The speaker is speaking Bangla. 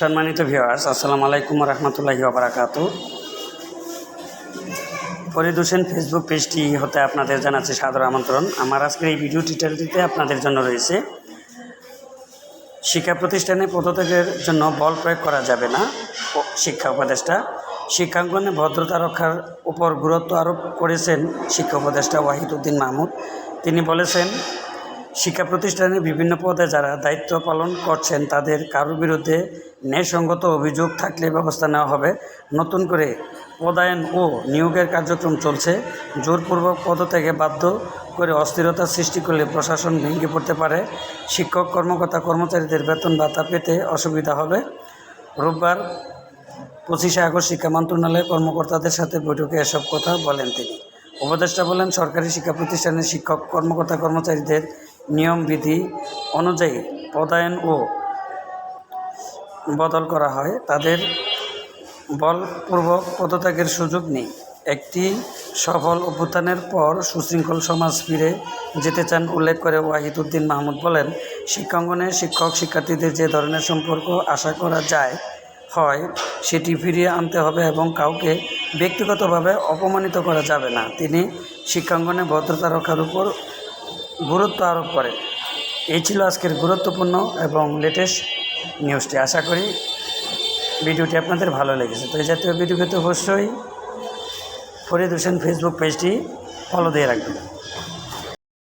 সম্মানিত ভিউয়ার্স আসসালামু আলাইকুম রহমতুল্লাহি বারাকাতু ফরিদ হোসেন ফেসবুক পেজটি হতে আপনাদের জানাচ্ছি সাদর আমন্ত্রণ। আমার আজকের এই ভিডিও টিউটোরিয়ালটিতে আপনাদের জন্য রয়েছে, শিক্ষা প্রতিষ্ঠানে পদত্যাগের জন্য বল প্রয়োগ করা যাবে না, শিক্ষা উপদেষ্টা। শিক্ষাঙ্গনে ভদ্রতা রক্ষার উপর গুরুত্ব আরোপ করেছেন শিক্ষা উপদেষ্টা ওয়াহিদ উদ্দিন মাহমুদ। তিনি বলেছেন শিক্ষা প্রতিষ্ঠানের বিভিন্ন পদে যারা দায়িত্ব পালন করছেন, তাদের কারোর বিরুদ্ধে ন্যায়সঙ্গত অভিযোগ থাকলে ব্যবস্থা নেওয়া হবে। নতুন করে পদায়ন ও নিয়োগের কার্যক্রম চলছে। জোরপূর্বক পদত্যাগে বাধ্য করে অস্থিরতা সৃষ্টি করলে প্রশাসন ভেঙে পড়তে পারে। শিক্ষক, কর্মকর্তা, কর্মচারীদের বেতন ভাতা পেতে অসুবিধা হবে। রোববার পঁচিশে আগস্ট শিক্ষা মন্ত্রণালয়ের কর্মকর্তাদের সাথে বৈঠকে এসব কথা বলেন তিনি। উপদেষ্টা বলেন, সরকারি শিক্ষা প্রতিষ্ঠানের শিক্ষক, কর্মকর্তা, কর্মচারীদের নিয়ম বিধি অনুযায়ী পদায়ন ও বদল করা হয়। তাদের বলপূর্বক পদত্যাগের সুযোগ নেই। একটি সফল অভ্যুত্থানের পর সুশৃঙ্খল সমাজ ফিরে যেতে চান উল্লেখ করে ওয়াহিদ উদ্দিন মাহমুদ বলেন, শিক্ষাঙ্গনে শিক্ষক শিক্ষার্থীদের যে ধরনের সম্পর্ক আশা করা যায়, হয় সেটি ফিরিয়ে আনতে হবে এবং কাউকে ব্যক্তিগতভাবে অপমানিত করা যাবে না। তিনি শিক্ষাঙ্গনে ভদ্রতা রক্ষার উপর গুরুত্ব আরোপ করে। এই ছিল আজকের গুরুত্বপূর্ণ এবং লেটেস্ট নিউজটি আশা করি ভিডিওটি আপনাদের ভালো লেগেছে। তো এই জাতীয় ভিডিওকে তো অবশ্যই ফরিদ হোসেন ফেসবুক পেজটি ফলো দিয়ে রাখবেন।